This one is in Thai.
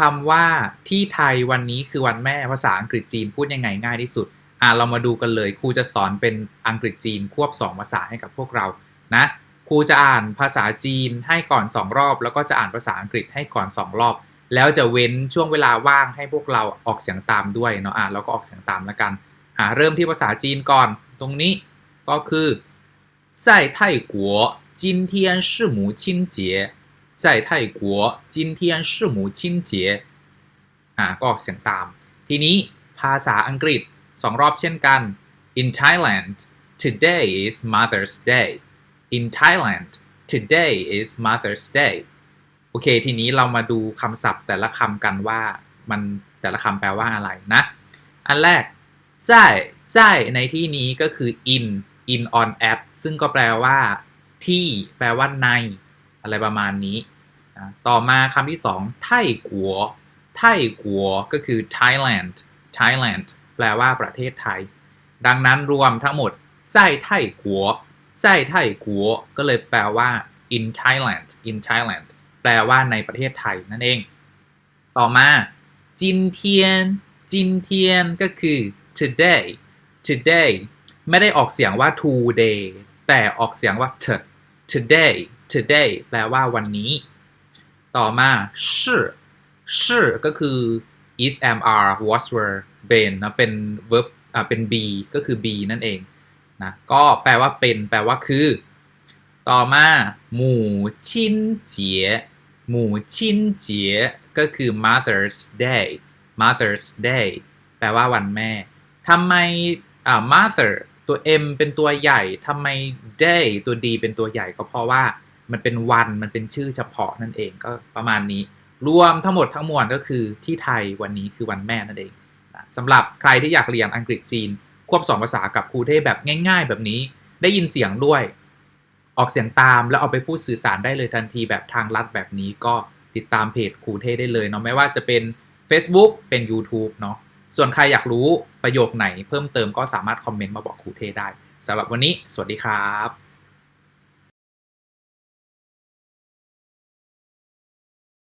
คำว่าที่ไทยวันนี้คือวันแม่ภาษาอังกฤษจีนพูดยังไงง่ายที่สุด อ่ะเรามาดูกันเลย ครูจะสอนเป็นอังกฤษจีนควบ 2 ภาษาให้กับพวกเรานะ ครูจะอ่านภาษาจีนให้ก่อน 2 รอบ แล้วก็จะอ่านภาษาอังกฤษให้ก่อน 2 รอบ แล้วจะเว้นช่วงเวลาว่างให้พวกเราออกเสียงตามด้วยเนาะอ่ะแล้วก็ออกเสียงตามแล้วกันอ่ะเริ่มที่ภาษาจีนก่อน ตรงนี้ก็คือ在泰国今天是母亲节 在泰国今天是母亲节อ่ะก็ออกเสียงตาม ทีนี้ภาษาอังกฤษสองรอบเช่นกัน in Thailand today is Mother's Day in Thailand today is Mother's Day โอเค ทีนี้เรามาดูคำศัพท์แต่ละคำกันว่ามันแต่ละคำแปลว่าอะไรนะ อันแรก在在ในที่นี้ก็คือ in in on at ซึ่งก็แปลว่า ที่แปลว่าใน อะไรประมาณนี้ ต่อมาคำที่สองไทกัวไทกัวก็คือ Thailand Thailand แปลว่าประเทศไทย ดังนั้นรวมทั้งหมดไส้ไทกัวไส้ไทกัวก็เลยแปลว่า in Thailand in Thailand แปลว่าในประเทศไทยนั่นเอง ต่อมาจินเทียนจินเทียนก็คือ today today ไม่ได้ออกเสียงว่า today แต่ออกเสียงว่า t today today แปลว่าวันนี้ ต่อมาชื่อชื่อก็คือ is am are was were been นะเป็น verb อ่าเป็น be ก็คือ be นั่นเองนะก็แปลว่าเป็น แปลว่าคือ ต่อมาหมู่ชินเจียหมู่ชินเจียก็คือ Mother's Day Mother's Day แปลว่าวันแม่ทำไมอ่า mother ตัว m เป็นตัวใหญ่ทำไม day ตัว d เป็นตัวใหญ่ก็เพราะว่ามันเป็นวันมันเป็นชื่อเฉพาะนั่นเองก็ประมาณนี้ รวมทั้งหมดทั้งมวลก็คือที่ไทยวันนี้คือวันแม่นั่นเองสำหรับใครที่อยากเรียนอังกฤษจีน ควบสองภาษากับครูเทพแบบง่าย ๆ แบบนี้ได้ยินเสียงด้วย ออกเสียงตามแล้วเอาไปพูดสื่อสารได้เลยทันทีแบบทางลัดแบบนี้ก็ติดตามเพจครูเทได้เลยเนาะไม่ว่าจะเป็น Facebook เป็น YouTube เนาะ ส่วนใครอยากรู้ประโยคไหนเพิ่มเติมก็สามารถคอมเมนต์มาบอกครูเทได้สำหรับวันนี้ สวัสดีครับ